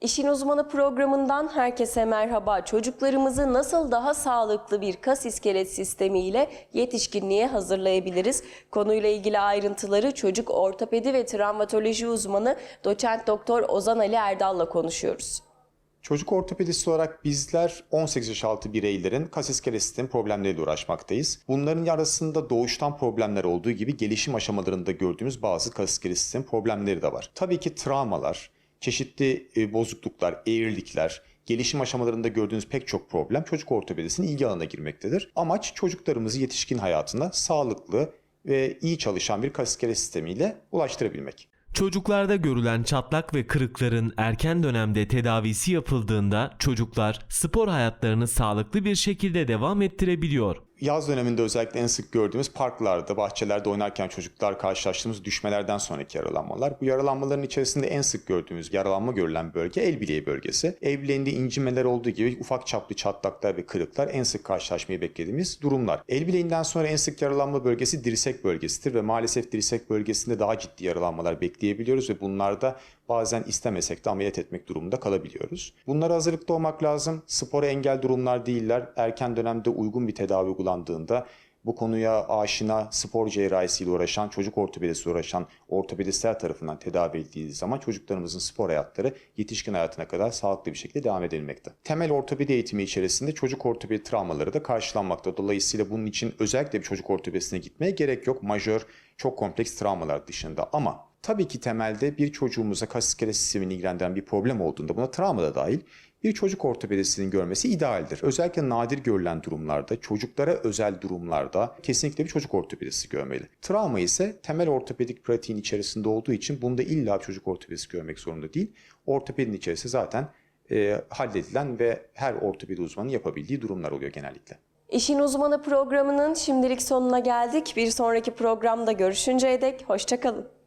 İşin Uzmanı programından herkese merhaba. Çocuklarımızı nasıl daha sağlıklı bir kas iskelet sistemiyle yetişkinliğe hazırlayabiliriz? Konuyla ilgili ayrıntıları çocuk ortopedi ve travmatoloji uzmanı doçent doktor Ozan Ali Erdal'la konuşuyoruz. Çocuk ortopedisti olarak bizler 18 yaş altı bireylerin kas iskelet sistemi problemleriyle uğraşmaktayız. Bunların arasında doğuştan problemler olduğu gibi gelişim aşamalarında gördüğümüz bazı kas iskelet sistemi problemleri de var. Tabii ki travmalar, çeşitli e, bozukluklar, eğrilikler, gelişim aşamalarında gördüğünüz pek çok problem çocuk ortopedisinin ilgi alanına girmektedir. Amaç çocuklarımızı yetişkin hayatına sağlıklı ve iyi çalışan bir kas sistemiyle ulaştırabilmek. Çocuklarda görülen çatlak ve kırıkların erken dönemde tedavisi yapıldığında çocuklar spor hayatlarını sağlıklı bir şekilde devam ettirebiliyor. Yaz döneminde özellikle en sık gördüğümüz parklarda, bahçelerde oynarken çocuklar karşılaştığımız düşmelerden sonraki yaralanmalar. Bu yaralanmaların içerisinde en sık gördüğümüz yaralanma görülen bölge el bileği bölgesi. El bileğinde incimeler olduğu gibi ufak çaplı çatlaklar ve kırıklar en sık karşılaşmayı beklediğimiz durumlar. El bileğinden sonra en sık yaralanma bölgesi dirsek bölgesidir ve maalesef dirsek bölgesinde daha ciddi yaralanmalar bekleyebiliyoruz ve bunlarda bazen istemesek de ameliyat etmek durumunda kalabiliyoruz. Bunlara hazırlıklı olmak lazım. Spora engel durumlar değiller. Erken dönemde uygun bir tedavi uygulandığında bu konuya aşina spor cerrahisiyle uğraşan, çocuk ortopedisi uğraşan ortopedistler tarafından tedavi edildiği zaman çocuklarımızın spor hayatları yetişkin hayatına kadar sağlıklı bir şekilde devam edilmekte. Temel ortopedi eğitimi içerisinde çocuk ortopedi travmaları da karşılanmakta. Dolayısıyla bunun için özellikle bir çocuk ortopedisine gitmeye gerek yok. Majör, çok kompleks travmalar dışında ama Tabii ki temelde bir çocuğumuza kas iskelet sistemini ilgilendiren bir problem olduğunda buna travma da dahil bir çocuk ortopedisinin görmesi idealdir. Özellikle nadir görülen durumlarda, çocuklara özel durumlarda kesinlikle bir çocuk ortopedisi görmeli. Travma ise temel ortopedik pratiğin içerisinde olduğu için bunda illa bir çocuk ortopedisi görmek zorunda değil. Ortopedinin içerisinde zaten e, halledilen ve her ortopedi uzmanı yapabildiği durumlar oluyor genellikle. İşin Uzmanı programının şimdilik sonuna geldik. Bir sonraki programda görüşünceye dek hoşçakalın.